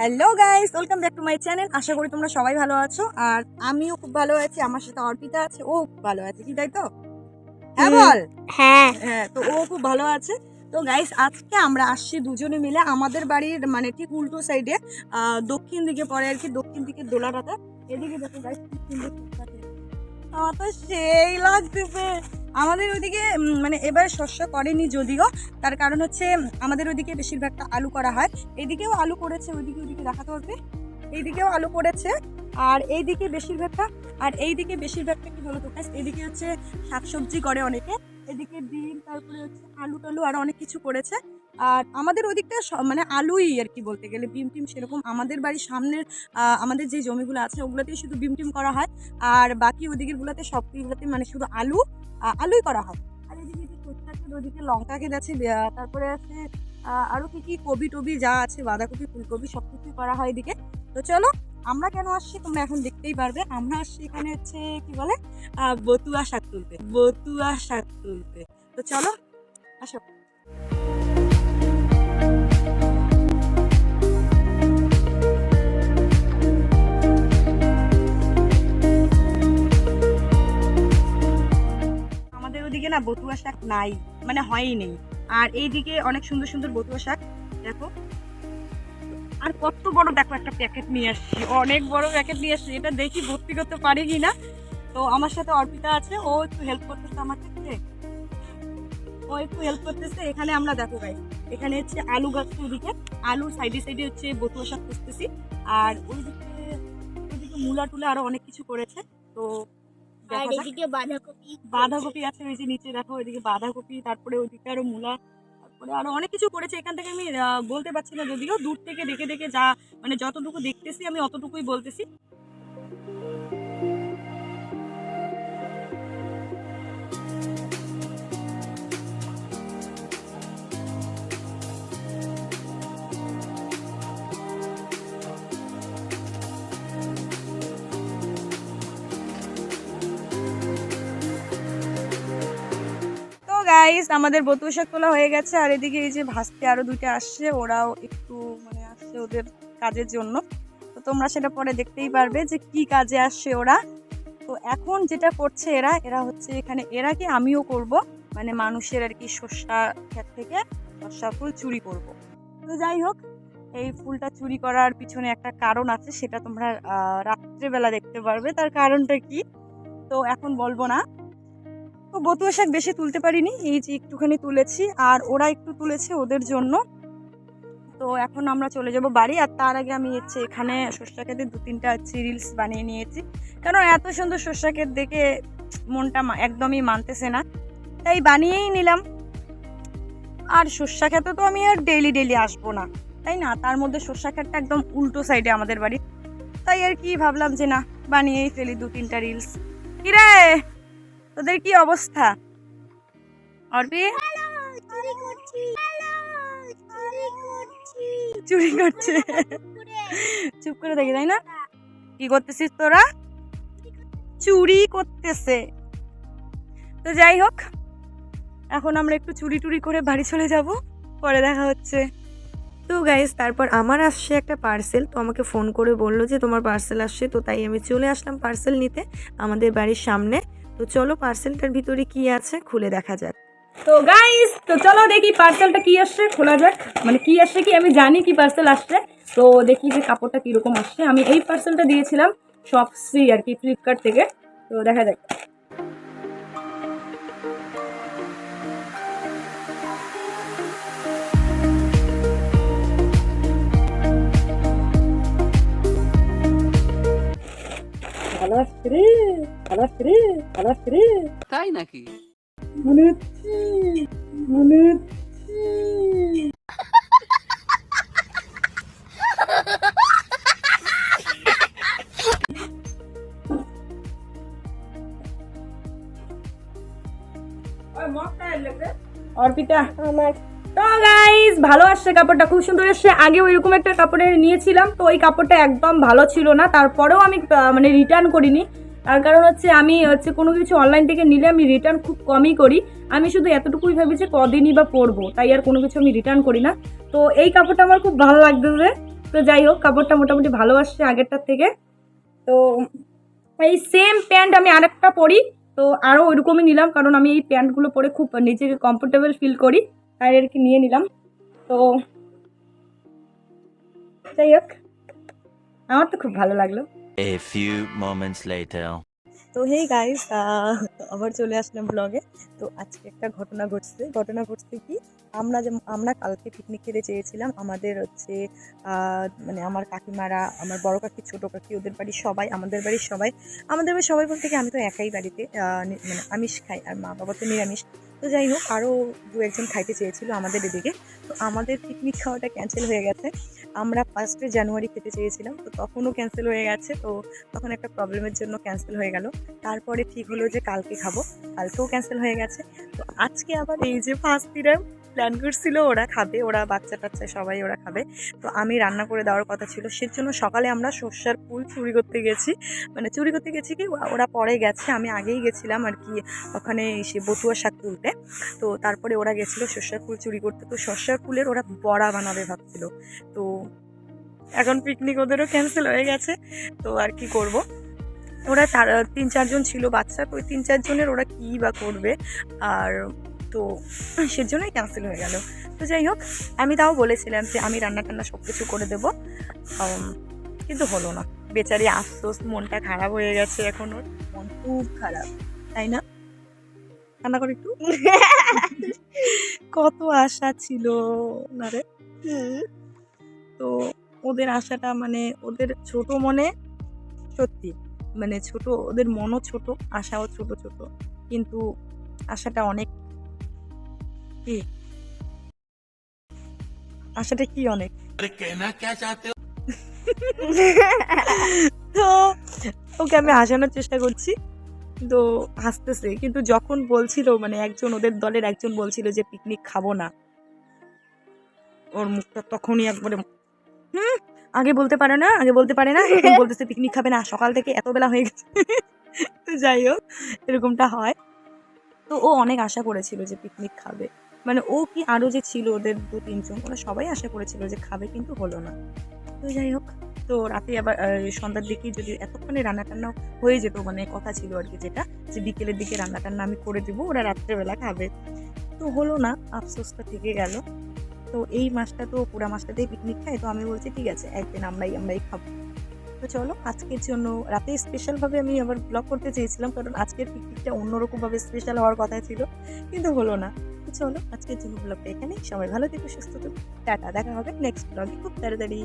Hello guys welcome back to my channel আশা করি তোমরা সবাই ভালো আছো। আর আমিও খুব ভালো আছি। আমার সাথে অর্পিতা আছে। ও খুব ভালো আছে। কি তাই তো হ্যাঁ বল। হ্যাঁ। হ্যাঁ তো ও খুব ভালো আছে। তো গাইস আজকে আমরা আসছি দুজনে মিলে আমাদের বাড়ির মানে ঠিক উল্টো সাইডে দক্ষিণ দিকে পড়ে আর কি দক্ষিণ দিকে দোলাটাতে এদিকে দেখো গাইস আমার তো সেই লাগতেছে। আমাদের ওইদিকে মানে এবার শস্য করেনি যদিও, তার কারণ হচ্ছে আমাদের ওইদিকে বেশিরভাগটা আলু করা হয়। এদিকেও আলু করেছে, ওইদিকে ওইদিকে দেখাতে পারবে এইদিকেও আলু করেছে, আর এইদিকে বেশিরভাগটা, আর এইদিকে বেশিরভাগটা কি বলতো? এইদিকে হচ্ছে শাকসবজি করে অনেকে, এদিকে ডিম, তারপরে হচ্ছে আলু টালু আরও অনেক কিছু করেছে। আর আমাদের ওদিকটা মানে আলুই আর কি বলতে গেলে বিম টিম সেরকম আমাদের বাড়ির সামনের আমাদের যে জমিগুলো আছে, ওগুলোতেই শুধু বিম টিম করা হয়। আর বাকি ওদিকের গুলোতে সবগুলোতে মানে শুধু আলু আলুই করা হয়। আর এদিকে যে ওদিকে লঙ্কা ক্ষেত আছে তারপরে আছে আরও আরও কি কি কবি টবি যা আছে, বাঁধাকপি, ফুলকপি সব কিছুই করা হয় এদিকে। তো চলো, আমরা কেন আসছি তোমরা এখন দেখতেই পারবে। আমরা আসছি এখানে হচ্ছে, কি বলে? বতুয়া শাক তুলতে, বতুয়া শাক তুলতে। তো চলো, আসো। ওদিকে না বতুয়া শাক নাই মানে হয়ই নেই। আর এইদিকে অনেক সুন্দর সুন্দর বতুয়া শাক, দেখো। আর কত বড়, দেখো, একটা প্যাকেট নিয়ে আসছি। অনেক বড় প্যাকেট নিয়ে আসছি, এটা দেখি ভর্তি করতে পারি কি না তো আমার সাথে অর্পিতা আছে, ও একটু হেল্প করতেছে আমার ক্ষেত্রে। ও একটু হেল্প করতেছে, এখানে আমরা দেখো ভাই এখানে হচ্ছে আলু গাছ ওদিকে আলু সাইডে সাইডে হচ্ছে বতুয়া শাক খুঁজতেছি আর ওইদিকে ওইদিকে মূলা টুলা আরও অনেক কিছু করেছে। তো আর এদিকে বাঁধাকপি বাঁধাকপি আছে ওই যে নিচে দেখো ওইদিকে বাঁধাকপি তারপরে ওইদিকে আরও মূলা তারপরে আরও অনেক কিছু করেছে। এখান থেকে আমি আহ, বলতে পারছি না যদিও দূর থেকে দেখে দেখে যা মানে যতটুকু দেখতেছি আমি অতটুকুই বলতেছি। গাইস আমাদের বতুয়া শাক তোলা হয়ে গেছে, আর এদিকে এই যে ভাসতে আরও দুইটা আসছে, ওরাও একটু মানে আসছে ওদের কাজের জন্য। তো তোমরা সেটা পরে দেখতেই পারবে যে কি কাজে আসছে ওরা। তো এখন যেটা করছে এরা এরা হচ্ছে এখানে, এরা কি আমিও করব? মানে মানুষের আর কি শস্যা ক্ষেত থেকে শস্যা ফুল চুরি করব। তো যাই হোক, এই ফুলটা চুরি করার পিছনে একটা কারণ আছে, সেটা তোমরা রাত্রেবেলা দেখতে পারবে। তার কারণটা কি? তো এখন বলব না। তো বতুয়া শাক বেশি তুলতে পারিনি, এই যে একটুখানি তুলেছি, আর ওরা একটু তুলেছে ওদের জন্য। তো এখন আমরা চলে যাব বাড়ি, আর তার আগে আমি হচ্ছে এখানে সর্ষা ক্ষেতে দু তিনটা রিলস বানিয়ে নিয়েছি। কারণ এত সুন্দর সর্ষা ক্ষেত দেখে মনটা একদমই মানতেছে না। তাই বানিয়েই নিলাম। আর সর্ষা ক্ষেতে তো আমি আর ডেইলি ডেইলি আসব না, তাই না? তার মধ্যে সর্ষা ক্ষেতটা একদম উল্টো সাইডে আমাদের বাড়ি। তাই আর কি ভাবলাম যে না, বানিয়েই ফেলি দু তিনটা রিলস কিরে তোদের কি অবস্থা? অর্পি? চুরি করছি। চুপ করে দেখি তাই না? কি করতেছিস তোরা? চুরি করতেছে। তো যাই হোক, এখন আমরা একটু চুরি টুরি করে বাড়ি চলে যাব, পরে দেখা হচ্ছে। তো গাইস তারপর আমার আসছে একটা পার্সেল তো আমাকে ফোন করে বলল যে তোমার পার্সেল আসছে, তো তাই আমি চলে আসলাম পার্সেল নিতে, আমাদের বাড়ির সামনে। তো চলো পার্সেলটার ভিতরে কি আছে খুলে দেখা যাক। তো গাইস তো চলো দেখি পার্সেলটা কি আসছে, খোলা যাক। মানে কি আসছে কি আমি জানি কি পার্সেল আসছে। তো দেখি যে কাপড়টা কীরকম আসছে। আমি এই পার্সেলটা দিয়েছিলাম শপসি আর কি ফ্লিপকার্ট থেকে। তো দেখা যাক। ভালো আসছে রে। তাই নাকি? মনে হচ্ছে মনে হচ্ছে। অর্পিতা। আমার তো গাইস ভালো আসছে কাপড়টা খুব সুন্দর এসছে আগে ওইরকম একটা কাপড়ের নিয়েছিলাম তো ওই কাপড়টা একদম ভালো ছিল না। তারপরেও আমি মানে রিটার্ন করিনি। তার কারণ হচ্ছে আমি হচ্ছে কোনো কিছু অনলাইন থেকে নিলে আমি রিটার্ন খুব কমই করি। আমি শুধু এতটুকুই ভাবি যে কদিনই বা পরবো, তাই আর কোনো কিছু আমি রিটার্ন করি না। তো এই কাপড়টা আমার খুব ভালো লাগতেছে। তো যাই হোক, কাপড়টা মোটামুটি ভালো আসছে আগেরটার থেকে। তো এই সেম প্যান্ট আমি আরেকটা পরি, তো আরও ওইরকমই নিলাম, কারণ আমি এই প্যান্টগুলো পরে খুব নিজেকে কমফোর্টেবল ফিল করি, তাই আর কি নিয়ে নিলাম। তো যাই হোক, আমার তো খুব ভালো লাগল। A few moments later. তো হেই গাইস আবার চলে আসলাম ব্লগে তো আজকে একটা ঘটনা ঘটছে। ঘটনা ঘটছে কি, আমরা যে, আমরা কালকে পিকনিক খেতে চেয়েছিলাম। আমাদের হচ্ছে মানে আমার কাকিমারা, আমার বড় কাকি, ছোট কাকি, ওদের বাড়ির সবাই, আমাদের বাড়ির সবাই, আমাদের বাড়ির সবাই বলতে কি, আমি তো একাই বাড়িতে মানে আমিষ খাই, আর মা বাবা তো নিরামিষ। তো যাই হোক আরও দু একজন খাইতে চেয়েছিল আমাদের এদিকে। তো আমাদের পিকনিক খাওয়াটা ক্যান্সেল হয়ে গেছে। আমরা ফার্স্টে জানুয়ারি খেতে চেয়েছিলাম, তো তখনও ক্যান্সেল হয়ে গেছে। তো তখন একটা প্রবলেমের জন্য ক্যান্সেল হয়ে গেল। তারপরে ঠিক হলো যে কালকে খাব। কালকেও ক্যান্সেল হয়ে গেছে। তো আজকে আবার এই যে ফার্স্ট দিনে প্ল্যান করছিল ওরা খাবে, ওরা বাচ্চা টাচ্চা সবাই ওরা খাবে। তো আমি রান্না করে দেওয়ার কথা ছিল। সেজন্য সকালে আমরা সর্ষার ফুল চুরি করতে গেছি। মানে চুরি করতে গেছি কি, ওরা- পরে গেছে। আমি আগেই গেছিলাম আর কি ওখানে সে বটুয়া শাক তুলতে। তো তারপরে ওরা গেছিল সর্ষার ফুল চুরি করতে। তো সর্ষার ফুলের ওরা বড়া বানাবে ভাবছিল। তো এখন পিকনিক ওদেরও ক্যান্সেল হয়ে গেছে। তো আর কি করব? ওরা তিন চারজন ছিল বাচ্চা। তো ওই তিন চারজনের ওরা কী বা করবে? আর তো সেজন্যই ক্যান্সেল হয়ে গেল। তো যাই হোক, আমি তাও বলেছিলাম যে আমি রান্না টান্না সব কিছু করে দেবো। কিন্তু হলো না। বেচারি আফসোস, মনটা খারাপ হয়ে গেছে এখন ওর। মন খুব খারাপ, তাই না? রান্না করে একটু। কত আশা ছিল না রে? তো ওদের আশাটা মানে ওদের ছোট মনে সত্যি মানে ছোট, ওদের মনও ছোট, আশাও ছোট ছোট। কিন্তু আশাটা অনেক কি? আশাটা কি অনেক? তো ওকে আমি হাসানোর চেষ্টা করছি। তো হাসতেছে কিন্তু যখন বলছিল মানে একজন ওদের দলের একজন বলছিল যে পিকনিক খাব না ওর মুখটা তখনই একবারে হুম আগে বলতে পারে না আগে বলতে পারে না এখন বলতেছে পিকনিক খাবে না সকাল থেকে এত বেলা হয়ে গেছে। যাই হোক এরকমটা হয়। তো ও অনেক আশা করেছিল যে পিকনিক খাবে। মানে ও কি আরও যে ছিল ওদের দু তিনজন, ওরা সবাই আশা করেছিল যে খাবে কিন্তু হলো না। তো যাই হোক, তো রাতে আবার সন্ধ্যার দিকে যদি এতক্ষণে রান্না টান্না হয়ে যেত মানে কথা ছিল আর কি যেটা, যে বিকেলের দিকে রান্না টান্না আমি করে দিব, ওরা রাত্রেবেলা খাবে। তো হলো না, আফসোসটা থেকে গেল। তো এই মাসটা তো পুরা মাসটাতেই পিকনিক খাই তো আমি বলছি ঠিক আছে, একদিন আমরাই আমরাই খাব। তো চলো, আজকের জন্য রাতে স্পেশালভাবে আমি আবার ব্লগ করতে চেয়েছিলাম, কারণ আজকের পিকনিকটা অন্যরকমভাবে স্পেশাল হওয়ার কথা ছিল, কিন্তু হলো না। চলো আজকের জন্য ব্লগটা এখানে সবাই ভালো থেকো, সুস্থ থেকো। টাটা, দেখা হবে নেক্সট ব্লগে খুব তাড়াতাড়ি।